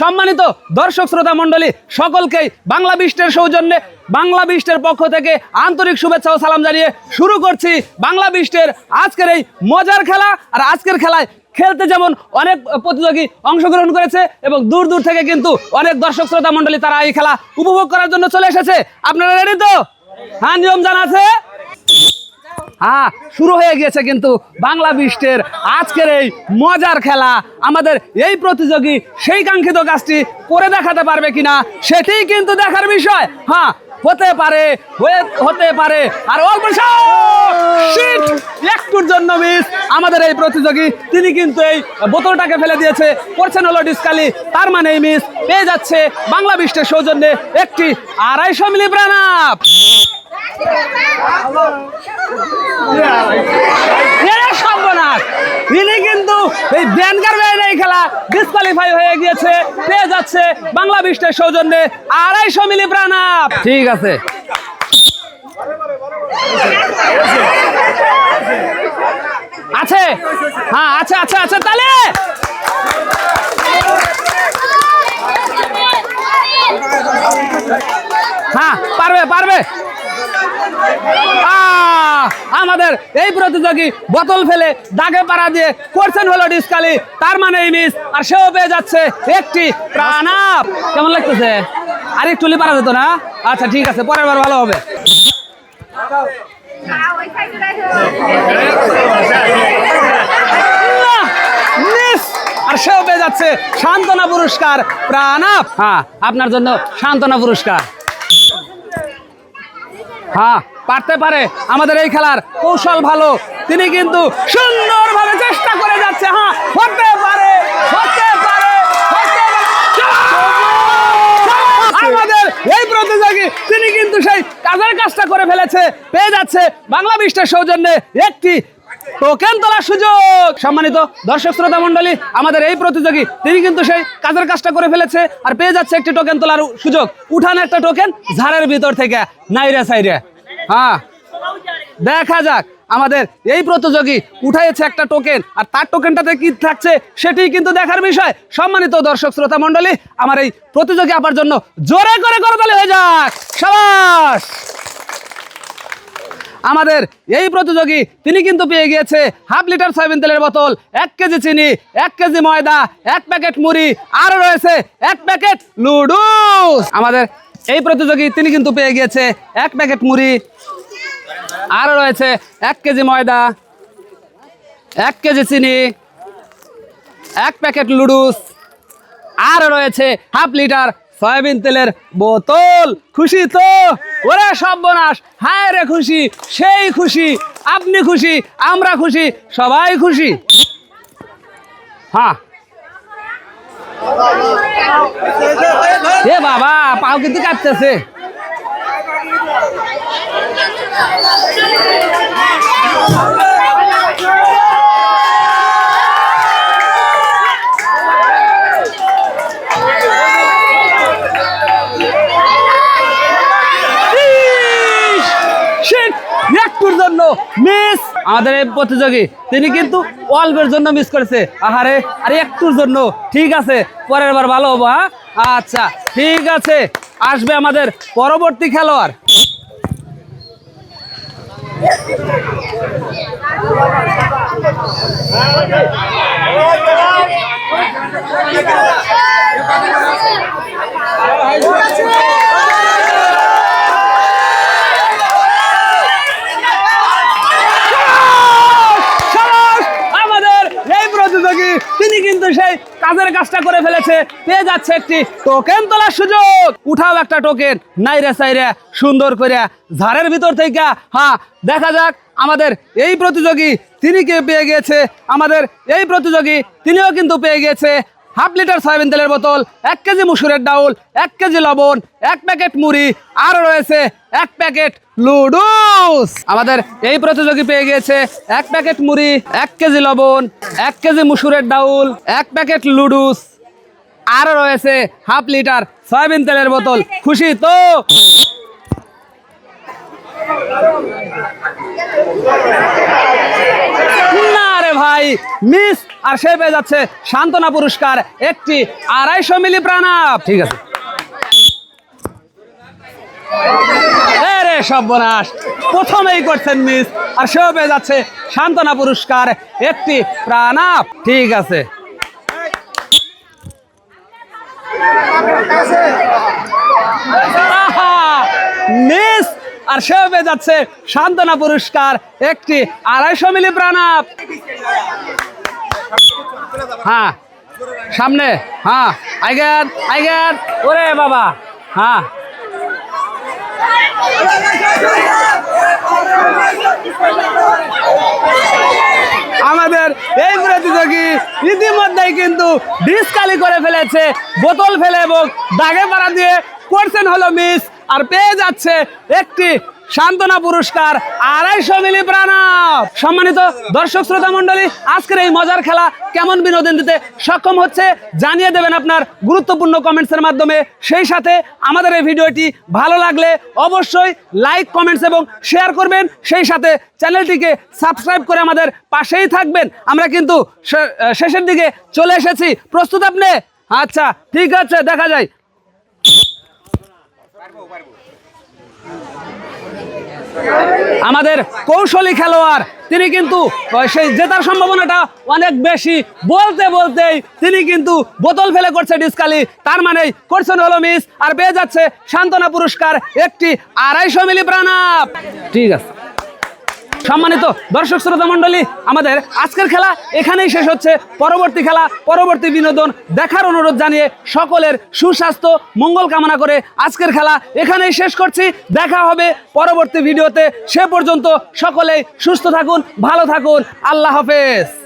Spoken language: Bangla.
সম্মানিত দর্শক শ্রোতা মণ্ডলী, সকলকেই বাংলা বিষ্টের সৌজন্যে, বাংলা বিষ্টের পক্ষ থেকে আন্তরিক শুভেচ্ছা ও সালাম জানিয়ে শুরু করছি বাংলা বিষ্টের আজকের এই মজার খেলা। আর আজকের খেলায় খেলতে যেমন অনেক প্রতিযোগী অংশগ্রহণ করেছে এবং দূর দূর থেকে কিন্তু অনেক দর্শক শ্রোতা মণ্ডলী তারা এই খেলা উপভোগ করার জন্য চলে এসেছে। আপনারা রেডি তো? হ্যাঁ নিয়ম জানা আছে? হ্যাঁ শুরু হয়ে গিয়েছে কিন্তু বাংলা বিষ্টের আজকের এই মজার খেলা। আমাদের এই প্রতিযোগী সেই কাঙ্ক্ষিত কাজটি করে দেখাতে পারবে কিনা, সেটাই কিন্তু দেখার বিষয়। হ্যাঁ হতে পারে হতে পারে। আর অল্প একটুর জন্য মিস আমাদের এই প্রতিযোগী, তিনি কিন্তু এই বোতলটাকে ফেলে দিয়েছে, করছেন হলো ডিসকালি তার মানে এই মিস পেয়ে যাচ্ছে বাংলা বিশ্বের সৌজন্যে একটি আড়াইশো মিলি প্রাণাপ সর্বনাশ। ইনি কিন্তু এই বেন এই খেলা ডিসকোয়ালিফাই হয়ে গিয়েছে পেয়ে যাচ্ছে বাংলা বিষ্টের সৌজন্যে আড়াইশো মিলি প্রাণাপ ঠিক আছে। আছে? হ্যাঁ আছে আছে আছে তাহলে হ্যাঁ পারবে পারবে! আমাদের এই প্রতিযোগী বোতল ফেলে দাগে পাড়া দিয়ে করছেন হলো ডিসকালি। তার মানে এই মিস আর সেও পেয়ে যাচ্ছে একটি প্রাণাপ কেমন লাগতেছে? আর একটু পারা যেত না? আচ্ছা ঠিক আছে, পরের বার ভালো হবে। আর সেও পেয়ে যাচ্ছে সান্ত্বনা পুরস্কার প্রাণাপ হ্যাঁ আপনার জন্য সান্ত্বনা পুরস্কার। হ্যাঁ পারতে পারে। আমাদের এই খেলার কৌশল ভালো। তিনি কিন্তু সুন্দরভাবে চেষ্টা করে যাচ্ছে। হ্যাঁ হতে পারে হতে পারে আমাদের এই প্রতিযোগী, তিনি কিন্তু সেই কাজের কাজটা করে ফেলেছে, পেয়ে যাচ্ছে বাংলা বিশ্বের সৌজন্যে একটি টোকেন তোলার সুযোগ। সম্মানিত দর্শক শ্রোতা মণ্ডলী, আমাদের এই প্রতিযোগী, তিনি কিন্তু সেই কাজের কাজটা করে ফেলেছে আর পেয়ে যাচ্ছে একটি টোকেন তোলার সুযোগ। উঠান একটা টোকেন ঝাড়ের ভিতর থেকে, নাইরে সাইরে। হ্যাঁ দেখা যাক। আমাদের এই প্রতিযোগী উঠাইছে একটা টোকেন, আর তার টোকেনটাতে কি থাকছে সেটি কিন্তু দেখার বিষয়। সম্মানিত দর্শক শ্রোতা মণ্ডলী, আমার এই প্রতিযোগী আপার জন্য জোরে করে করতালি হয়ে যাক। সাবাস! আমাদের এই প্রতিযোগী, তিনি কিন্তু পেয়ে গিয়েছে হাফ লিটার সয়াবিন তেলের বোতল, এক কেজি চিনি, এক কেজি ময়দা, এক প্যাকেট মুড়ি, আরও রয়েছে এক প্যাকেট লুডুস আমাদের এই প্রতিযোগী, তিনি কিন্তু পেয়ে গিয়েছে এক প্যাকেট মুড়ি, আরও রয়েছে এক কেজি ময়দা, এক কেজি চিনি, এক প্যাকেট লুডুস আর রয়েছে হাফ লিটার সয়াবিন তেলের বোতল। খুশি তো? ওরে সর্বনাশ। হায় রে খুশি, সেই খুশি, আপনি খুশি, আমরা খুশি, সবাই খুশি। হ্যাঁ। বাবা, পাও কিন্তু! মিস আমাদের এই প্রতিযোগী। তিনি কিন্তু অল্পের জন্য মিস করেছে। আহারে, আরে একটুর জন্য। ঠিক আছে, পরের বার ভালো হব হ্যাঁ? আচ্ছা ঠিক আছে। আসবে আমাদের পরবর্তী খেলোয়াড়! আমাদের এই প্রতিযোগী তিনি কিন্তু সেই কাজের কাজটা করে ফেলেছে। পেয়ে যাচ্ছে একটি টোকেন তোলার সুযোগ। উঠাও একটা টোকেন, নাইরে সাইরে, সুন্দর করে ঝাড়ের ভিতর থেকে। হ্যাঁ দেখা যাক আমাদের এই প্রতিযোগী তিনি কে পেয়ে গিয়েছে আমাদের এই প্রতিযোগী তিনিও কিন্তু পেয়ে গিয়েছে হাফ লিটার সয়াবিন তেলের বোতল, এক কেজি মুসুরের ডাউল, এক কেজি লবণ, এক প্যাকেট মুড়ি আর রয়েছে এক প্যাকেট লুডুস আমাদের এই প্রতিযোগী পেয়ে গিয়েছে এক প্যাকেট মুড়ি, এক কেজি লবণ, এক কেজি মুসুরের ডাউল, এক প্যাকেট লুডুস আর রয়েছে হাফ লিটার সয়াবিন তেলের বোতল। খুশি তো? ভাই, মিস, আর সে পেয়ে যাচ্ছে সান্ত্বনা পুরস্কার, একটি আড়াইশো মিলি প্রাণাপ ঠিক আছে। সর্বনাশ, প্রথমেই করছেন মিস, আর সেও পেয়ে যাচ্ছে সান্ত্বনা পুরস্কার, একটি প্রাণাপ ঠিক আছে। মিস আর সে পেয়ে যাচ্ছে সান্ত্বনা পুরস্কার একটি আড়াইশো মিলি প্রাণাপ হ্যাঁ সামনে হ্যাঁ আইগেন আইগেন ওরে বাবা হ্যাঁ। আমাদের এই প্রতিযোগী ইতিমধ্যেই কিন্তু ডিসকালি করে ফেলেছে, বোতল ফেলে এবং দাগে পাড়া দিয়ে করছেন হলো মিস আর পেয়ে যাচ্ছে একটি সান্ত্বনা পুরস্কার আড়াইশো মিলি প্রাণাপ সম্মানিত দর্শক শ্রোতা মণ্ডলী, আজকের এই মজার খেলা কেমন বিনোদন দিতে সক্ষম হচ্ছে জানিয়ে দেবেন আপনার গুরুত্বপূর্ণ কমেন্টসের মাধ্যমে। সেই সাথে আমাদের এই ভিডিওটি ভালো লাগলে অবশ্যই লাইক কমেন্টস এবং শেয়ার করবেন। সেই সাথে চ্যানেলটিকে সাবস্ক্রাইব করে আমাদের পাশেই থাকবেন। আমরা কিন্তু শেষের দিকে চলে এসেছি। প্রস্তুত আপনি? আচ্ছা ঠিক আছে, দেখা যায়। আমাদের কৌশলী খেলোয়াড়, তিনি কিন্তু সেই জেতার সম্ভাবনাটা অনেক বেশি। বলতে বলতেই তিনি কিন্তু বোতল ফেলে করছে ডিসকালি। তার মানে করছেন হলো মিস আর পেয়ে যাচ্ছে সান্ত্বনা পুরস্কার একটি আড়াইশো মিলি প্রাণাপ ঠিক আছে। সম্মানিত দর্শক শ্রোতা মণ্ডলী, আমাদের আজকের খেলা এখানেই শেষ হচ্ছে। পরবর্তী খেলা, পরবর্তী বিনোদন দেখার অনুরোধ জানিয়ে সকলের সুস্বাস্থ্য, মঙ্গল কামনা করে আজকের খেলা এখানেই শেষ করছি। দেখা হবে পরবর্তী ভিডিওতে। সে পর্যন্ত সকলেই সুস্থ থাকুন, ভালো থাকুন। আল্লাহ হাফেজ।